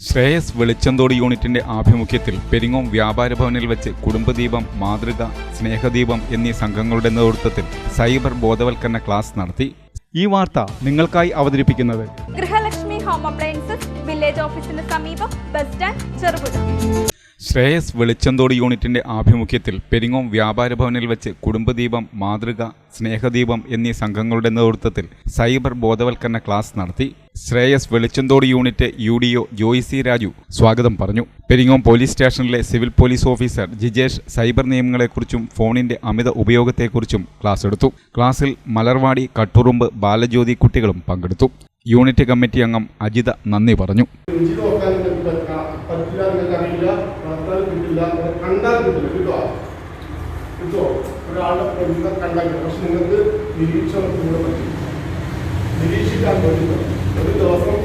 ശ്രേയസ് വെളിച്ചന്തോട് യൂണിറ്റിന്റെ ആഭിമുഖ്യത്തിൽ പെരിങ്ങോം വ്യാപാര ഭവനിൽ വെച്ച് കുടുംബദീപം മാതൃക സ്നേഹദീപം എന്നീ സംഘങ്ങളുടെ നേതൃത്വത്തിൽ സൈബർ ബോധവൽക്കരണ ക്ലാസ് നടത്തി. ഈ വാർത്ത നിങ്ങൾക്കായി അവതരിപ്പിക്കുന്നത് ഗൃഹലക്ഷ്മി ഹോം അപ്ലയൻസസ് വില്ലേജ് ഓഫീസിന് സമീപം ബസ് സ്റ്റാൻഡ് ചെറുപുഴ. ശ്രേയസ് വെളിച്ചന്തോട് യൂണിറ്റിന്റെ ആഭിമുഖ്യത്തിൽ പെരിങ്ങോം വ്യാപാര ഭവനിൽ വെച്ച് കുടുംബദീപം മാതൃക സ്നേഹദീപം എന്നീ സംഘങ്ങളുടെ നേതൃത്വത്തിൽ സൈബർ ബോധവൽക്കരണ ക്ലാസ് നടത്തി Sreyas Velichanthode unit U D O Joycy Raju സ്വാഗതം പറഞ്ഞു. പെരിങ്ങോം പോലീസ് സ്റ്റേഷനിലെ civil police officer Jijesh cyber നിയമങ്ങളെക്കുറിച്ചും ഫോണിന്റെ അമിത ഉപയോഗത്തെക്കുറിച്ചും ക്ലാസ് എടുത്തു. ക്ലാസ്സിൽ മലർവാടി കട്ടുറുമ്പ് ബാലജ്യോതി കുട്ടികളും പങ്കെടുത്തു. യൂണിറ്റ് കമ്മിറ്റി അംഗം അജിത നന്ദി പറഞ്ഞു. പറ്റാ നിരീക്ഷിക്കാൻ ഒരു ദിവസം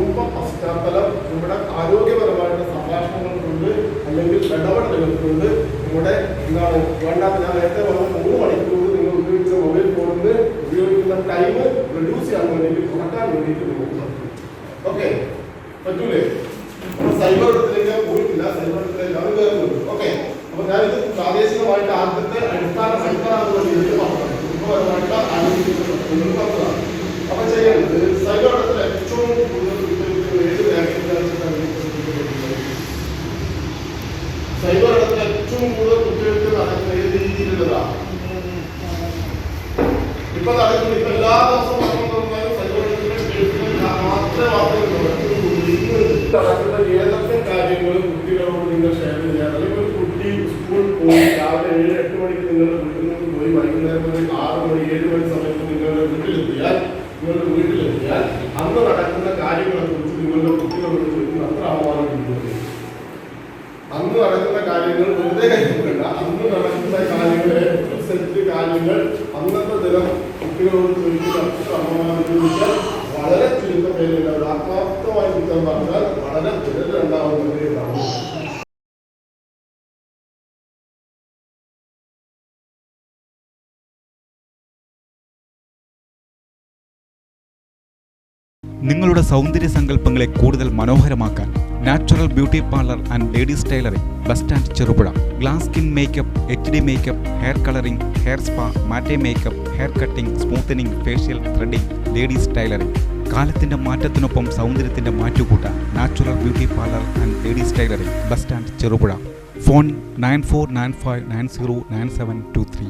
കുടുംബ പശ്ചാത്തലം നമ്മുടെ ആരോഗ്യപരമായിട്ട് സംഭാഷണങ്ങൾ കൊണ്ട് അല്ലെങ്കിൽ ഇടപെടലുകൾ കൊണ്ട് നമ്മുടെ എന്താണ് വേണ്ടാത്ത ഞാൻ നേരത്തെ പറഞ്ഞ മൂന്ന് മണിക്കൂർ നിങ്ങൾ ഉപയോഗിച്ച മൊബൈൽ ഫോണിന് ഉപയോഗിക്കുന്ന ടൈം റെഡ്യൂസ് ചെയ്യാൻ വേണ്ടിയിട്ട് കുറയ്ക്കാൻ വേണ്ടിയിട്ട് നിങ്ങൾക്ക് ഓക്കെ പറ്റൂലേ? സൈബർ ഇടത്തിലേക്ക് പോയിട്ടില്ല. സൈബർ ഇടത്തിലേക്ക് അത് കയറുന്നുണ്ട് ഓക്കെ അപ്പൊ ഞാനിത് പ്രാദേശികമായിട്ട് ആദ്യത്തെ അടിസ്ഥാന സൈബറാകുന്ന രീതിയിൽ പറഞ്ഞത് കുടുംബപരമായിട്ടുള്ള ആരോഗ്യത്തിന് പറഞ്ഞതാണ് അപ്പൊ ചെയ്യേണ്ടത് സൈബർ ഇടത്തിൽ ഏറ്റവും കൂടുതൽ ഉപയോഗിക്കുന്ന ഏത് മേഖലയിലാണ് സൈബർ ഇടത്തിൽ ഏറ്റവും കൂടുതൽ കുട്ടികൾക്ക് നടക്കുന്നത് ഏത് രീതിയിലുള്ളതാണ്? ഇപ്പൊ നടക്കുന്ന ഇപ്പൊ എല്ലാ ദിവസവും നടക്കുന്ന ഏതൊക്കെ കാര്യങ്ങളും കുട്ടികളോട് നിങ്ങൾ ഷെയർ ചെയ്യാൻ അല്ലെങ്കിൽ ഒരു കുട്ടി സ്കൂൾ പോയി രാവിലെ ഏഴ് എട്ട് മണിക്ക് നിങ്ങളുടെ വീട്ടിൽ നിന്ന് പോയി വൈകുന്നേരം ഒരു ആറ് മണി ഏഴ് മണി സമയത്ത് നിങ്ങളുടെ വീട്ടിലെത്തിയാൽ നിങ്ങളുടെ വീട്ടിലെത്തിയാൽ അന്ന് നടക്കുന്ന കാര്യങ്ങളെ കുറിച്ച് നിങ്ങളുടെ കുട്ടികളോട് അന്ന് നടക്കുന്ന കാര്യങ്ങൾ വെറുതെ കഴിക്കുന്നില്ല അന്ന് നടക്കുന്ന കാര്യങ്ങളെ റിസൾട്ട് കാര്യങ്ങൾ അന്നത്തെ ദിനം കുട്ടികളോട് ചോദിക്കുന്ന അത്ര വളരെ ചുരുക്കം പേരുണ്ടാവും ആത്മാർത്ഥമായി കുറ്റം പറഞ്ഞാൽ വളരെ വിരലുണ്ടാവുന്നതേ ഉണ്ടാവും നിങ്ങളുടെ സൗന്ദര്യ സങ്കല്പങ്ങളെ കൂടുതൽ മനോഹരമാക്കാൻ natural beauty parlour and ladies tailoring bus stand Cherupuzha glass skin makeup H D makeup hair colouring hair spa matte makeup hair cutting smoothening facial threading ladies tailoring കാലത്തിന്റെ മാറ്റത്തിനൊപ്പം സൗന്ദര്യത്തിന്റെ മാറ്റുകൂട്ടാൻ natural beauty parlour and ladies tailoring bus stand Cherupuzha phone nine four nine five nine zero nine seven two three